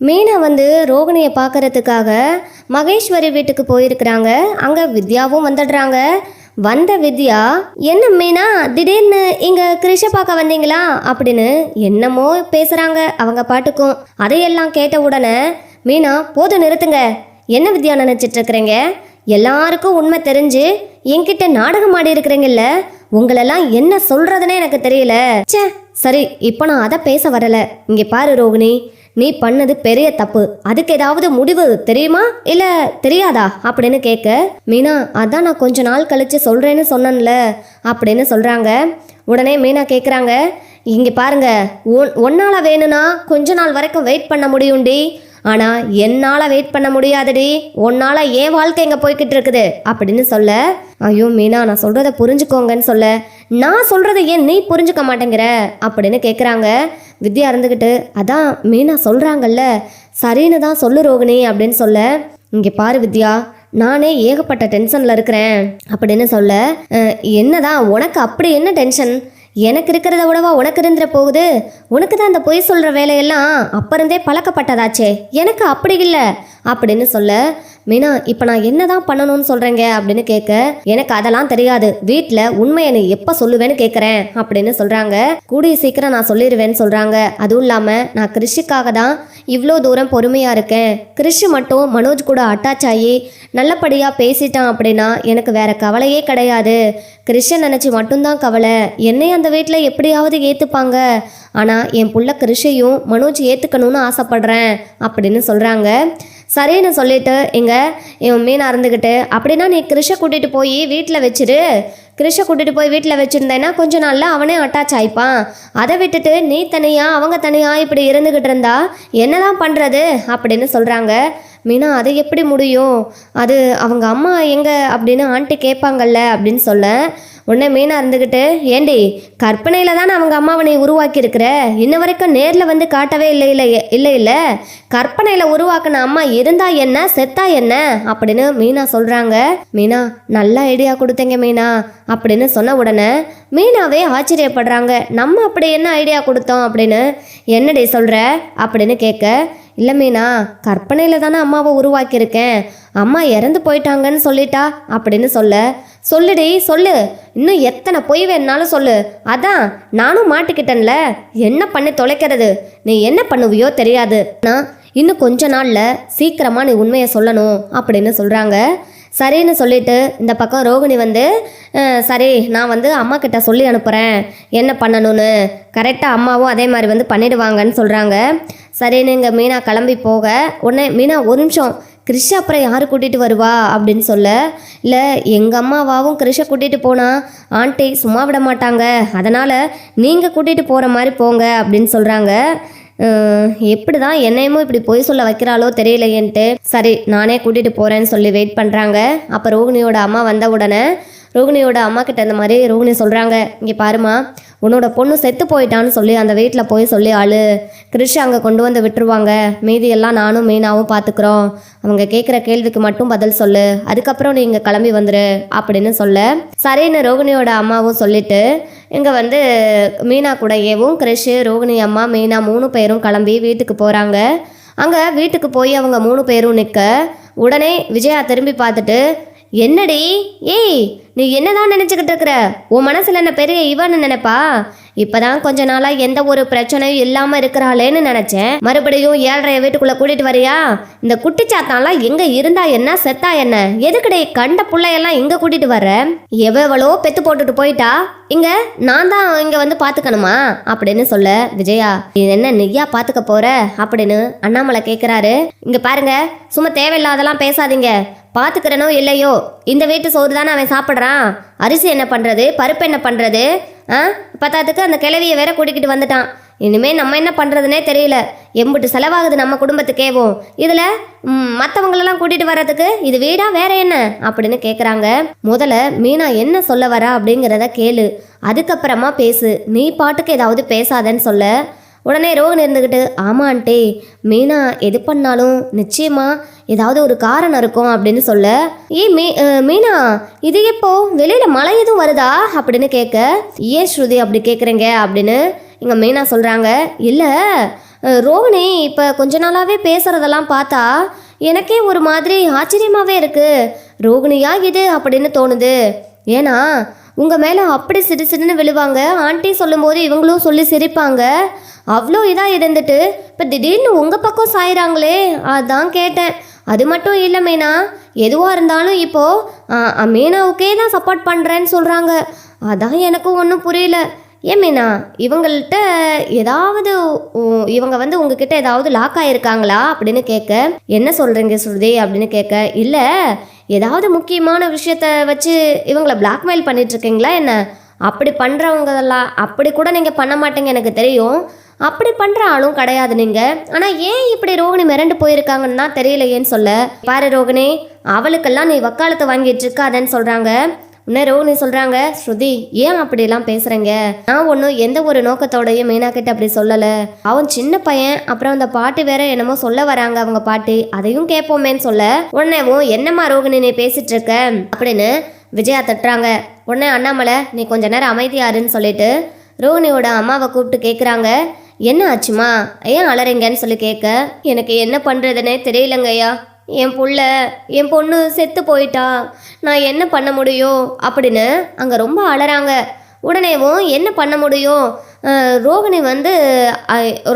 மீனா வந்து ரோகிணியை பார்க்கறதுக்காக மகேஸ்வரி வீட்டுக்கு போயிருக்கிறாங்க. அங்கே வித்யாவும் வந்துடுறாங்க. வந்த வித்யா என்ன மீனா திடீர்னு இங்க கிருஷ பார்க்க வந்தீங்களா? அப்படின்னு என்னமோ பேசுறாங்க அவங்க பாட்டுக்கும். அதையெல்லாம் கேட்ட உடனே மீனா போதும் நிறுத்துங்க. என்ன வித்யா நினைச்சிட்டு இருக்கிறீங்க? எல்லாருக்கும் உண்மை தெரிஞ்சு என்கிட்ட நாடகம் ஆடி இருக்கிறீங்கல்ல உங்களெல்லாம் என்ன சொல்றதுன்னே எனக்கு தெரியல. ச்சே சரி இப்போ நான் அதை பேச வரல. இங்கே பாரு ரோகிணி. நீ பண்ணது பெரிய தப்பு. அதுக்கு ஏதாவது முடிவு தெரியுமா? இல்ல தெரியாதா? அப்படின்னு கேட்க மீனா அதான் நான் கொஞ்ச நாள் கழிச்சு சொல்றேன்னு சொன்னேன்ல அப்படின்னு சொல்றாங்க. உடனே மீனா கேட்குறாங்க இங்க பாருங்க ஒன் ஒன்னால வேணும்னா கொஞ்ச நாள் வரைக்கும் வெயிட் பண்ண முடியும்டி ஆனா என்னால வெயிட் பண்ண முடியாதுடி உன்னால ஏன் வாழ்க்கை எங்க போய்கிட்டு இருக்குது? அப்படின்னு சொல்ல ஐயோ மீனா நான் சொல்கிறத புரிஞ்சுக்கோங்கன்னு சொல்ல நான் சொல்றதை ஏன் நீ புரிஞ்சுக்க மாட்டேங்கிற? அப்படின்னு கேக்குறாங்க. வித்யா இருந்துக்கிட்டு அதான் மீனா சொல்கிறாங்கல்ல சரின்னு தான் சொல்லு ரோகிணி அப்படின்னு சொல்ல இங்கே பாரு வித்யா நானே ஏகப்பட்ட டென்ஷனில் இருக்கிறேன் அப்படின்னு சொல்ல என்னதான் உனக்கு அப்படி என்ன டென்ஷன் எனக்கு இருக்கிறத விடவா உனக்கு இருந்துட போகுது? உனக்கு தான் அந்த பொய் சொல்கிற வேலையெல்லாம் அப்ப இருந்தே பழக்கப்பட்டதாச்சே. எனக்கு அப்படி இல்லை. அப்படின்னு சொல்ல மீனா இப்போ நான் என்னதான் பண்ணணும்னு சொல்கிறேங்க அப்படின்னு கேட்க எனக்கு அதெல்லாம் தெரியாது. வீட்டில் உண்மையை நீ எப்போ சொல்லுவேன்னு கேட்குறேன் அப்படின்னு சொல்கிறாங்க கூடிய சீக்கிரம் நான் சொல்லிடுவேன்னு சொல்கிறாங்க அதுவும் இல்லாமல் நான் கிருஷிக்காக தான் இவ்வளோ தூரம் பொறுமையாக இருக்கேன். கிருஷி மட்டும் மனோஜ் கூட அட்டாச் ஆகி நல்லபடியாக பேசிட்டான் அப்படின்னா எனக்கு வேற கவலையே கிடையாது. கிருஷ்ணன் நினச்சி மட்டும்தான் கவலை. என்னை அந்த வீட்டில் எப்படியாவது ஏற்றுப்பாங்க ஆனால் என் புள்ள கிருஷையும் மனோஜ் ஏற்றுக்கணும்னு ஆசைப்பட்றேன் அப்படின்னு சொல்கிறாங்க சரின்னு சொல்லிட்டு இங்கே என் மீனாக இருந்துக்கிட்டு அப்படின்னா நீ கிருஷை கூட்டிகிட்டு போய் வீட்டில் வச்சிரு. கிருஷை கூட்டிகிட்டு போய் வீட்டில் வச்சுருந்தேன்னா கொஞ்ச நாளில் அவனே அட்டாச் ஆயிப்பான். அதை விட்டுட்டு நீ தனியாக அவங்க தனியாக இப்படி இருந்துக்கிட்டு இருந்தா என்னதான் பண்ணுறது அப்படின்னு சொல்கிறாங்க மீனா அது எப்படி முடியும்? அது அவங்க அம்மா எங்கே? அப்படின்னு ஆண்ட்டு கேட்பாங்கல்ல அப்படின்னு சொல்ல. உடனே மீனா இருந்துக்கிட்டு ஏண்டி கற்பனையில் தானே அவங்க அம்மாவை நீ உருவாக்கியிருக்கிற? இன்ன வரைக்கும் நேரில் வந்து காட்டவே இல்லை இல்லை இல்லை இல்லை. கற்பனையில் உருவாக்குன அம்மா இருந்தா என்ன செத்தா என்ன? அப்படின்னு மீனா சொல்கிறாங்க மீனா நல்ல ஐடியா கொடுத்தீங்க மீனா அப்படின்னு சொன்ன உடனே மீனாவே ஆச்சரியப்படுறாங்க. நம்ம அப்படி என்ன ஐடியா கொடுத்தோம்? அப்படின்னு என்னடி சொல்கிற அப்படின்னு கேட்க இல்லை மீனா கற்பனையில் தானே அம்மாவை உருவாக்கியிருக்கேன். அம்மா இறந்து போயிட்டாங்கன்னு சொல்லிட்டா? அப்படின்னு சொல்ல. சொல்லுடி சொல்லு. இன்னும் எத்தனை பொய் வேணாலும் சொல்லு. அதான் நானும் மாட்டிக்கிட்டேன்ல. என்ன பண்ணி தொலைக்கிறது? நீ என்ன பண்ணுவியோ தெரியாது. நான் இன்னும் கொஞ்ச நாளில் சீக்கிரமாக நீ உண்மையை சொல்லணும் அப்படின்னு சொல்கிறாங்க சரின்னு சொல்லிட்டு இந்த பக்கம் ரோகிணி வந்து சரி நான் வந்து அம்மா கிட்ட சொல்லி அனுப்புகிறேன் என்ன பண்ணணும்னு? கரெக்டாக அம்மாவும் அதே மாதிரி வந்து பண்ணிடுவாங்கன்னு சொல்கிறாங்க சரின்னு இங்கே மீனா கிளம்பி போக உடனே மீனா ஒரு நிமிஷம் கிருஷ அப்புறம் யார் கூட்டிகிட்டு வருவா? அப்படின்னு சொல்ல இல்லை எங்கள் அம்மாவாவும் கிருஷை கூட்டிகிட்டு போனா ஆண்டி சும்மா விட மாட்டாங்க. அதனால் நீங்கள் கூட்டிகிட்டு போகிற மாதிரி போங்க அப்படின்னு சொல்கிறாங்க எப்படி தான் என்னையுமோ இப்படி பொய் சொல்ல வைக்கிறாளோ தெரியலையேன்ட்டு. சரி நானே கூட்டிகிட்டு போகிறேன்னு சொல்லி வெயிட் பண்ணுறாங்க அப்போ ரோகிணியோட அம்மா வந்த உடனே ரோகிணியோட அம்மா கிட்ட இந்த மாதிரி ரோகிணி சொல்கிறாங்க இங்கே பாருமா உன்னோட பொண்ணு செத்து போயிட்டான்னு சொல்லி அந்த வீட்டில் போய் சொல்லி ஆளு. கிருஷ் அங்கே கொண்டு வந்து விட்டுருவாங்க. மீதியெல்லாம் நானும் மீனாவும் பார்த்துக்குறோம் அவங்க கேட்குற கேள்விக்கு மட்டும் பதில் சொல்லு. அதுக்கப்புறம் நீ இங்கே கிளம்பி வந்துரு அப்படின்னு சொல்ல சரின்னு ரோகிணியோட அம்மாவும் சொல்லிட்டு இங்கே வந்து மீனா கூடயேவும் கிருஷ் ரோகிணி அம்மா மீனா மூணு பேரும் கிளம்பி வீட்டுக்கு போகிறாங்க அங்கே வீட்டுக்கு போய் அவங்க மூணு பேரும் நிற்க உடனே விஜயா திரும்பி பார்த்துட்டு என்னடி? ஏய் நீ என்னதான் நினச்சிக்கிட்டு இருக்கிற? உன் மனசில் என்ன பெரிய இவன்னு நினைப்பா? இப்பதான் கொஞ்ச நாளா எந்த ஒரு பிரச்சனையும் இல்லாம இருக்கிறாளேன்னு நினைச்சேன். மறுபடியும் ஏழரை வீட்டுக்குள்ள கூட்டிட்டு வரியா? இந்த குட்டிச்சாத்தான்லாம் எங்க இருந்தா என்ன செத்தா என்ன? எதுக்குடே கண்ட பிள்ளையெல்லாம் இங்க கூட்டிட்டு வர்ற? எவ்வளோ பெத்து போட்டுட்டு போயிட்டா. இங்க நான் தான் இங்க வந்து பாத்துக்கணுமா? அப்படின்னு சொல்ல விஜயா இது என்ன நெய்யா பாத்துக்க போற? அப்படின்னு அண்ணாமலை கேக்குறாரு. இங்க பாருங்க சும்மா தேவையில்லாதெல்லாம் பேசாதீங்க. பாத்துக்கிறனோ இல்லையோ இந்த வீட்டு சோறு தானே அவன் சாப்பிட்றான். அரிசி என்ன பண்ணுறது பருப்பு என்ன பண்ணுறது ஆ? பத்தாத்துக்கு அந்த கிழவியை வேற கூட்டிக்கிட்டு வந்துட்டான். இனிமே நம்ம என்ன பண்ணுறதுனே தெரியல. எம்புட்டு செலவாகுது நம்ம குடும்பத்துக்கேவும் இதில் மற்றவங்களெல்லாம் கூட்டிகிட்டு வர்றதுக்கு இது வீடா வேற என்ன? அப்படின்னு கேட்குறாங்க முதல்ல மீனா என்ன சொல்ல வரா அப்படிங்கிறத கேளு. அதுக்கப்புறமா பேசு. நீ பாட்டுக்கு ஏதாவது பேசாதன்னு சொல்ல. உடனே ரோகன் இருந்துக்கிட்டு ஆமான்ட்டே மீனா எது பண்ணாலும் நிச்சயமா ஏதாவது ஒரு காரணம் இருக்கும் அப்படின்னு சொல்ல ஏ மீ மீனா இது எப்போ? வெளியில மழை எதுவும் வருதா? அப்படின்னு கேட்க ஏன் ஸ்ருதி அப்படி கேட்குறீங்க அப்படின்னு இங்க மீனா சொல்றாங்க இல்ல ரோகிணி இப்போ கொஞ்ச நாளாகவே பேசுகிறதெல்லாம் பார்த்தா எனக்கே ஒரு மாதிரி ஆச்சரியமாகவே இருக்கு. ரோகிணியா இது? அப்படின்னு தோணுது. ஏன்னா உங்கள் மேலே அப்படி சிடு சிடுன்னு விழுவாங்க. ஆண்டி சொல்லும்போது இவங்களும் சொல்லி சிரிப்பாங்க. அவ்வளோ இதாக இருந்துட்டு இப்போ திடீர்னு உங்கள் பக்கம் சாயிறாங்களே அதான் கேட்டேன். அது மட்டும் இல்லை மீனா. எதுவாக இருந்தாலும் இப்போது மீனாவுக்கே தான் சப்போர்ட் பண்ணுறேன்னு சொல்கிறாங்க அதான் எனக்கும் ஒன்றும் புரியல. ஏன் மீனா இவங்கள்ட்ட ஏதாவது இவங்க வந்து உங்ககிட்ட ஏதாவது லாக் ஆகியிருக்காங்களா அப்படின்னு கேட்க என்ன சொல்கிறீங்க ஸ்ருதி? அப்படின்னு கேட்க இல்லை ஏதாவது முக்கியமான விஷயத்த வச்சு இவங்கள பிளாக்மெயில் பண்ணிட்டு இருக்கீங்களா என்ன? அப்படி பண்ணுறவங்கதெல்லாம் அப்படி கூட நீங்கள் பண்ண மாட்டேங்க எனக்கு தெரியும். அப்படி பண்ணுற ஆளும் கிடையாது நீங்கள் ஆனால் ஏன் இப்படி ரோகிணி மிரண்டு போயிருக்காங்கன்னு தான் தெரியலையேன்னு சொல்ல. பாரு ரோகிணி அவளுக்கெல்லாம் நீ வக்காலத்தை வாங்கிட்டு இருக்காதன்னு சொல்கிறாங்க உன்ன ரோகிணி சொல்கிறாங்க ஸ்ருதி ஏன் அப்படிலாம் பேசுகிறீங்க நான் ஒன்றும் எந்த ஒரு நோக்கத்தோடையும் மீனா கிட்ட அப்படி சொல்லலை. அவன் சின்ன பையன் அப்புறம் அந்த பாட்டு வேற என்னமோ சொல்ல வராங்க அவங்க பாட்டி. அதையும் கேட்போமேன்னு சொல்ல. உடனேவும் என்னம்மா ரோகிணி நீ பேசிட்டு இருக்க? அப்படின்னு விஜயா தட்டுறாங்க. உடனே அண்ணாமலை நீ கொஞ்ச நேரம் அமைதியாருன்னு சொல்லிட்டு ரோகிணியோட அம்மாவை கூப்பிட்டு கேட்குறாங்க என்ன ஆச்சுமா? ஏன் அலறீங்கன்னு சொல்லி கேட்க எனக்கு என்ன பண்ணுறதுனே தெரியலங்கய்யா என் புள்ள என் பொண்ணு செத்து போயிட்டா. நான் என்ன பண்ண முடியும்? அப்படின்னு அங்கே ரொம்ப அலறாங்க. உடனேவும் என்ன பண்ண முடியும்? ரோகிணி வந்து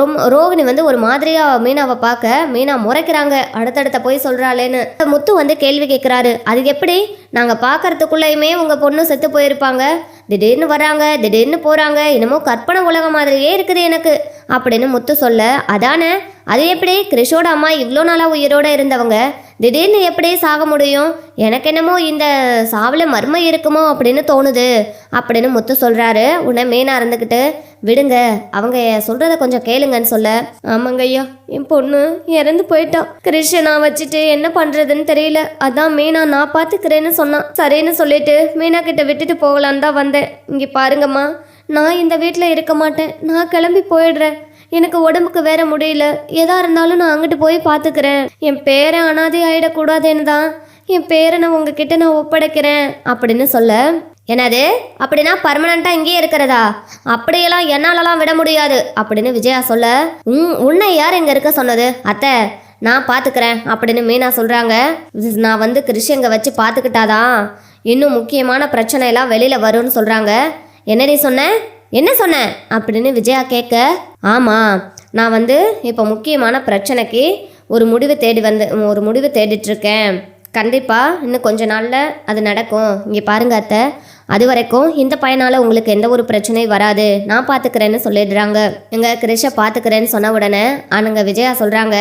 ரொம்ப ரோகிணி வந்து ஒரு மாதிரியாக மீனாவை பார்க்க மீனா முறைக்கிறாங்க அடுத்தடுத்த போய் சொல்கிறாளேன்னு முத்து வந்து கேள்வி கேட்குறாரு. அது எப்படி? நாங்கள் பார்க்கறதுக்குள்ளேயுமே உங்கள் பொண்ணு செத்து போயிருப்பாங்க. திடீர்னு வராங்க திடீர்னு போகிறாங்க என்னமோ கற்பனை உலகம் மாதிரியே இருக்குது எனக்கு அப்படின்னு முத்து சொல்ல அதானே? அது எப்படி? கிறிஷோட அம்மா இவ்வளோ நாளாக உயிரோட இருந்தவங்க திடீர்னு எப்படி சாக முடியும்? எனக்கு என்னமோ இந்த சாவில் மர்மம் இருக்குமோ அப்படின்னு தோணுது அப்படின்னு முத்து சொல்கிறாரு உன்னை மீனா இருந்துக்கிட்டு விடுங்க அவங்க சொல்கிறத கொஞ்சம் கேளுங்கன்னு சொல்ல. ஆமாங்க ஐயா என் பொண்ணு இறந்து போயிட்டான் கிருஷ்ணா வச்சுட்டு என்ன பண்ணுறதுன்னு தெரியல. அதான் மீனா நான் பார்த்துக்கிறேன்னு சொன்னான் சரின்னு சொல்லிட்டு மீனா கிட்ட விட்டுட்டு போகலான்னு தான் வந்தேன். இங்கே பாருங்கம்மா நான் இந்த வீட்டில் இருக்க மாட்டேன். நான் கிளம்பி போயிடுறேன். எனக்கு உடம்புக்கு வேற முடியல. எதா இருந்தாலும் நான் அங்கிட்டு போய் பார்த்துக்கிறேன் என் பேரை அனாதை ஆயிடக்கூடாதுன்னு தான் என் பேரை நான் உங்ககிட்ட நான் ஒப்படைக்கிறேன். அப்படின்னு சொல்ல. என்னது? அப்படின்னா பர்மனண்டா இங்கேயே இருக்கிறதா? அப்படியெல்லாம் என்னாலலாம் விட முடியாது. அப்படின்னு விஜயா சொல்ல. உம் உன்னை யார் இங்க இருக்க சொன்னது? அத்தை நான் பார்த்துக்கிறேன் அப்படின்னு மீனா சொல்றாங்க. நான் வந்து கிறிஷியங்க வச்சு பார்த்துக்கிட்டாதான் இன்னும் முக்கியமான பிரச்சனை எல்லாம் வெளியில வரும்னு சொல்றாங்க. என்னடி சொன்ன? என்ன சொன்னேன்? அப்படின்னு விஜயா கேட்க ஆமாம் நான் வந்து இப்போ முக்கியமான பிரச்சனைக்கு ஒரு முடிவு தேடி வந்து ஒரு முடிவு தேடிட்டுருக்கேன். கண்டிப்பாக இன்னும் கொஞ்ச நாளில் அது நடக்கும். இங்கே பாருங்க அத்தை. அது வரைக்கும் இந்த பையனால் உங்களுக்கு எந்த ஒரு பிரச்சனையும் வராது. நான் பார்த்துக்கிறேன்னு சொல்லிடுறாங்க. எங்கள் கிரிஷை பார்த்துக்கிறேன்னு சொன்ன உடனே அனுங்க விஜயா சொல்கிறாங்க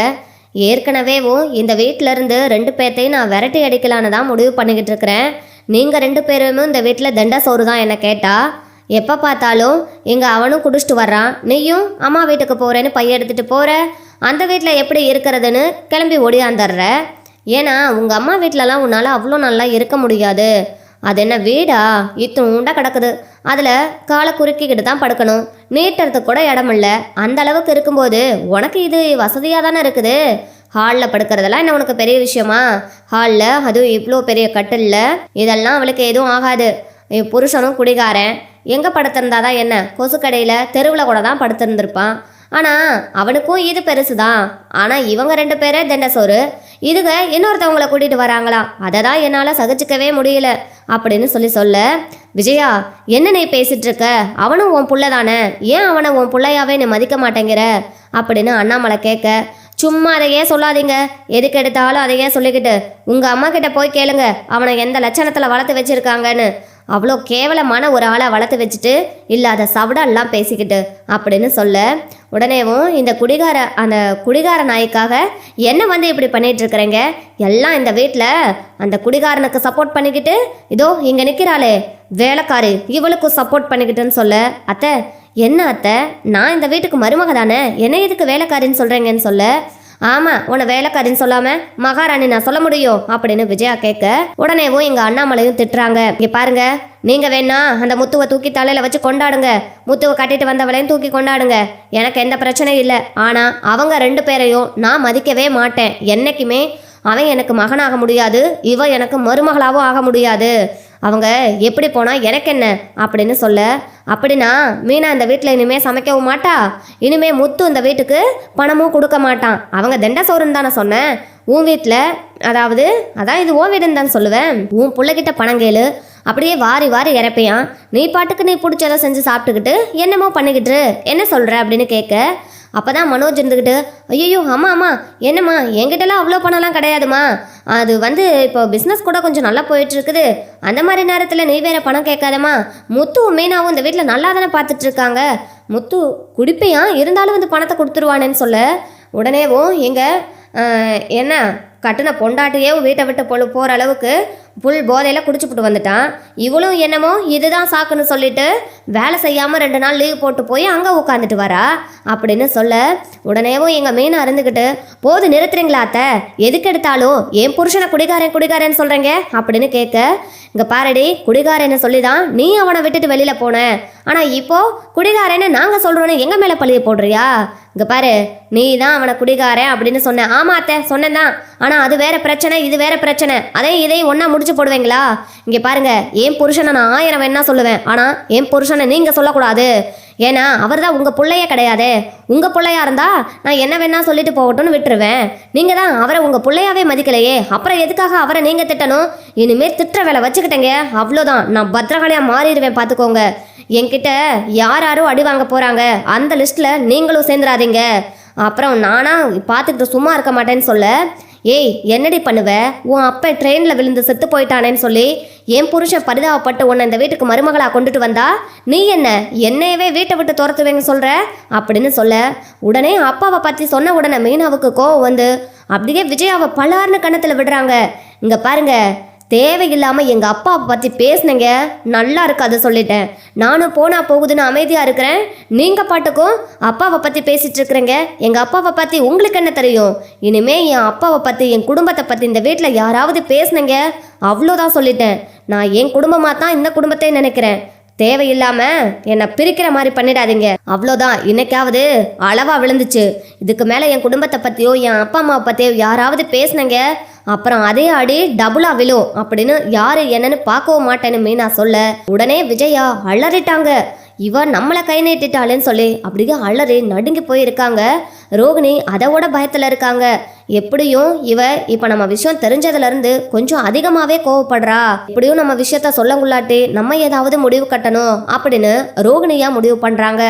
ஏற்கனவேவும் இந்த வீட்டிலருந்து ரெண்டு பேர்த்தையும் நான் விரட்டி அடிக்கலான்னு தான் முடிவு பண்ணிக்கிட்டு இருக்கிறேன் நீங்கள் ரெண்டு பேருமே இந்த வீட்டில் தண்டா சோறு தான் என்னை கேட்டால் எப்போ பார்த்தாலும் இங்கே அவனும் குடிச்சிட்டு வர்றான். நீயும் அம்மா வீட்டுக்கு போகிறேன்னு பைய எடுத்துகிட்டு போகிற அந்த வீட்டில் எப்படி இருக்கிறதுன்னு கிளம்பி ஓடியாந்துடுற. ஏன்னா உங்கள் அம்மா வீட்டிலலாம் உன்னால் அவ்வளோ நல்லா இருக்க முடியாது. அது என்ன வீடா? இத்துண்டா கிடக்குது. அதில் காலை குறுக்கிக்கிட்டு தான் படுக்கணும். நீட்டுறதுக்கு கூட இடம் இல்லை. அந்த அளவுக்கு இருக்கும்போது உனக்கு இது வசதியாக தானே இருக்குது? ஹாலில் படுக்கிறதெல்லாம் என்ன உனக்கு பெரிய விஷயமா? ஹாலில் அதுவும் இவ்வளோ பெரிய கட்டிலில். இதெல்லாம் அவளுக்கு எதுவும் ஆகாது. புருஷனும் குடிகாரன். எங்கே படுத்திருந்தாதான் என்ன? கொசுக்கடையில் தெருவில் கூட தான் படுத்திருந்திருப்பான். ஆனால் அவனுக்கும் இது பெருசு தான் ஆனால் இவங்க ரெண்டு பேரே தண்டசோறு இதுக இன்னொருத்தவங்கள கூட்டிகிட்டு வராங்களா? அதை தான் என்னால் சகிச்சிக்கவே முடியல. அப்படின்னு சொல்லி சொல்ல விஜயா என்ன நீ பேசிட்டு இருக்க அவனும் உன் புள்ள தானே ஏன் அவனை உன் பிள்ளையாவே நீ மதிக்க மாட்டேங்கிற? அப்படின்னு அண்ணாமலை கேட்க சும்மா அதையே சொல்லாதீங்க. எதுக்கு எடுத்தாலும் அதையே சொல்லிக்கிட்டு உங்கள் அம்மா கிட்ட போய் கேளுங்க. அவனை எந்த லட்சணத்தில் வளர்த்து வச்சிருக்காங்கன்னு. அவ்வளோ கேவலமான ஒரு ஆளை வளர்த்து வச்சுட்டு இல்லாத சவடெல்லாம் பேசிக்கிட்டு அப்படின்னு சொல்ல உடனேவும் இந்த குடிகார அந்த குடிகார நாய்க்காக என்ன வந்து இப்படி பண்ணிட்டு இருக்கிறீங்க? எல்லாம் இந்த வீட்டில் அந்த குடிகாரனுக்கு சப்போர்ட் பண்ணிக்கிட்டு இதோ இங்கே நிற்கிறாளே வேலைக்காரு இவளுக்கும் சப்போர்ட் பண்ணிக்கிட்டுன்னு சொல்ல அத்தை என்ன அத்தை? நான் இந்த வீட்டுக்கு மருமக தானே? என்ன எதுக்கு வேலைக்காரின்னு சொல்கிறேங்கன்னு சொல்ல ஆமாம் உன்னை வேலைக்காரின்னு சொல்லாம மகாராணி நான் சொல்ல முடியும் அப்படின்னு விஜயா கேட்க உடனேவும் எங்கள் அண்ணாமலையும் திட்டுறாங்க. இங்கே பாருங்க நீங்கள் வேணா அந்த முத்துவை தூக்கி தலையில் வச்சு கொண்டாடுங்க. முத்துவை கட்டிட்டு வந்தவளையும் தூக்கி கொண்டாடுங்க. எனக்கு எந்த பிரச்சனையும் இல்லை. ஆனால் அவங்க ரெண்டு பேரையும் நான் மதிக்கவே மாட்டேன். என்னைக்குமே அவன் எனக்கு மகனாக முடியாது இவன் எனக்கு மருமகளாகவும் ஆக முடியாது. அவங்க எப்படி போனால் எனக்கு என்ன? அப்படின்னு சொல்ல அப்படின்னா மீனா இந்த வீட்டில் இனிமேல் சமைக்கவும் மாட்டா. இனிமேல் முத்து இந்த வீட்டுக்கு பணமும் கொடுக்க மாட்டான். அவங்க தண்ட சோறுன்னு தானே சொன்னேன். உன் வீட்டில் அதாவது அதான் இது உன் வீடுன்னு தான் சொல்லுவேன். உன் பிள்ளைகிட்ட பணம் கேளு. அப்படியே வாரி வாரி இறப்பியான். நீ பாட்டுக்கு நீ பிடிச்சதை செஞ்சு சாப்பிட்டுக்கிட்டு என்னமோ பண்ணிக்கிட்டு என்ன சொல்கிற அப்படின்னு கேட்க அப்போ தான் மனோஜ் இருந்துக்கிட்டு ஐயோ ஆமாம் ஆமாம் என்னம்மா என்கிட்டலாம் அவ்வளோ பணம்லாம் கிடையாதுமா அது வந்து இப்போ பிஸ்னஸ் கூட கொஞ்சம் நல்லா போயிட்டுருக்குது. அந்த மாதிரி நேரத்தில் நீ வேற பணம் கேட்காதம்மா. முத்துவும் மீனாவும் இந்த வீட்டில் நல்லா தானே பார்த்துட்ருக்காங்க முத்து குடிப்பையான் இருந்தாலும் வந்து பணத்தை கொடுத்துருவானேன்னு சொல்ல. உடனேவும் எங்கள் என்ன? கட்டின பொண்டாட்டியே வீட்டை விட்டு பொழு போகிற அளவுக்கு புல் போதையில் குடிச்சுப்புட்டு வந்துட்டான். இவளும் என்னமோ இதுதான் சாக்குன்னு சொல்லிட்டு வேலை செய்யாமல் ரெண்டு நாள் லீவ் போட்டு போய் அங்கே உட்காந்துட்டு வரா. அப்படின்னு சொல்ல உடனேவும் எங்கள் மீன் அருந்துக்கிட்டு போது நிறுத்துறீங்களா அத்தை? எதுக்கு எடுத்தாலும்? என் புருஷனை குடிகாரன் குடிகாரன்னு சொல்கிறேங்க அப்படின்னு கேட்க இங்கே பாருடி குடிகாரன்னு சொல்லி தான் நீ அவனை விட்டுட்டு வெளியில் போன. ஆனால் இப்போ குடிகாரன்னு நாங்கள் சொல்கிறோன்னு எங்கள் மேலே பழிய போடுறியா? இங்கே பாரு நீ தான் அவனை குடிகாரன் அப்படின்னு சொன்னேன் ஆமா அத்தை சொன்னேன் தான் ஆனால் அது வேற பிரச்சனை இது வேற பிரச்சனை. அதே இதையும் ஒன்றா முடிச்சு போடுவீங்களா? இங்கே பாருங்க என் புருஷனை நான் ஆயிரம் வேணா சொல்லுவேன். ஆனால் என் புருஷனை நீங்கள் சொல்லக்கூடாது. ஏன்னா அவர் தான் உங்கள் பிள்ளையே கிடையாது. உங்கள் பிள்ளையா இருந்தா நான் என்ன வேணா சொல்லிட்டு போகட்டும்னு விட்டுருவேன். நீங்கள் தான் அவரை உங்கள் பிள்ளையாவே மதிக்கலையே. அப்புறம் எதுக்காக அவரை நீங்கள் திட்டணும்? இனிமேல் திட்டுற வேலை வச்சுக்கிட்டேங்க. அவ்வளோதான் நான் பத்திரகாளியாக மாறிடுவேன் பார்த்துக்கோங்க என்கிட்ட யார் யாரும் அடி வாங்க போகிறாங்க அந்த லிஸ்ட்டில் நீங்களும் சேர்ந்துடாதீங்க. அப்புறம் நானாக பார்த்துக்கிட்டு சும்மா இருக்க மாட்டேன்னு சொல்ல. ஏய் என்னடி பண்ணுவ? உன் அப்பா ட்ரெயினில் விழுந்து செத்து போயிட்டானேன்னு சொல்லி என் புருஷன் பரிதாபப்பட்டு உன்னை இந்த வீட்டுக்கு மருமகளாக கொண்டுட்டு வந்தா? நீ என்ன என்னையவே வீட்டை விட்டு துரத்துவேங்க சொல்கிற அப்படின்னு சொல்ல. உடனே அப்பாவை பற்றி சொன்ன உடனே மீனாவுக்கு கோவம் வந்து அப்படியே விஜயாவை பலார்னு கணத்தில் விடுறாங்க. இங்கே பாருங்கள் தேவையில்லாமல் எங்கள் அப்பாவை பற்றி பேசுனீங்க. நல்லா இருக்காது சொல்லிட்டேன். நானும் போனால் போகுதுன்னு அமைதியாக இருக்கிறேன். நீங்கள் பாட்டுக்கும் அப்பாவை பற்றி பேசிகிட்டு இருக்கிறேங்க. எங்கள் அப்பாவை பற்றி உங்களுக்கு என்ன தெரியும்? இனிமேல் என் அப்பாவை பற்றி என் குடும்பத்தை பற்றி இந்த வீட்டில் யாராவது பேசுனீங்க. அவ்வளோதான் சொல்லிட்டேன். நான் என் குடும்பமாக தான் இந்த குடும்பத்தை நினைக்கிறேன். தேவையில்லாம என்னை பிரிக்கிற மாதிரி பண்ணிடாதீங்க. அவ்வளோதான். இன்னைக்காவது அளவா விழுந்துச்சு. இதுக்கு மேலே என் குடும்பத்தை பத்தியோ என் அப்பா அம்மாவை பத்தியோ யாராவது பேசினங்க. அப்புறம் அதே அடி டபுளா விழும் அப்படின்னு யாரு என்னன்னு பார்க்கவும் மாட்டேன்னு மீனா சொல்ல. உடனே விஜயா அலறிட்டாங்க. இவன் நம்மளை கை நீட்டிட்டாளேன்னு சொல்லி. அப்படியே அலறி நடுங்கி போயிருக்காங்க. ரோகிணி அதோட பயத்தில் இருக்காங்க. எப்படியும் இவ இப்போ நம்ம விஷயம் தெரிஞ்சதுலேருந்து கொஞ்சம் அதிகமாகவே கோவப்படுறா. எப்படியும் நம்ம விஷயத்த சொல்லங்குள்ளாட்டி நம்ம ஏதாவது முடிவு கட்டணும் அப்படின்னு ரோகிணியா முடிவு பண்ணுறாங்க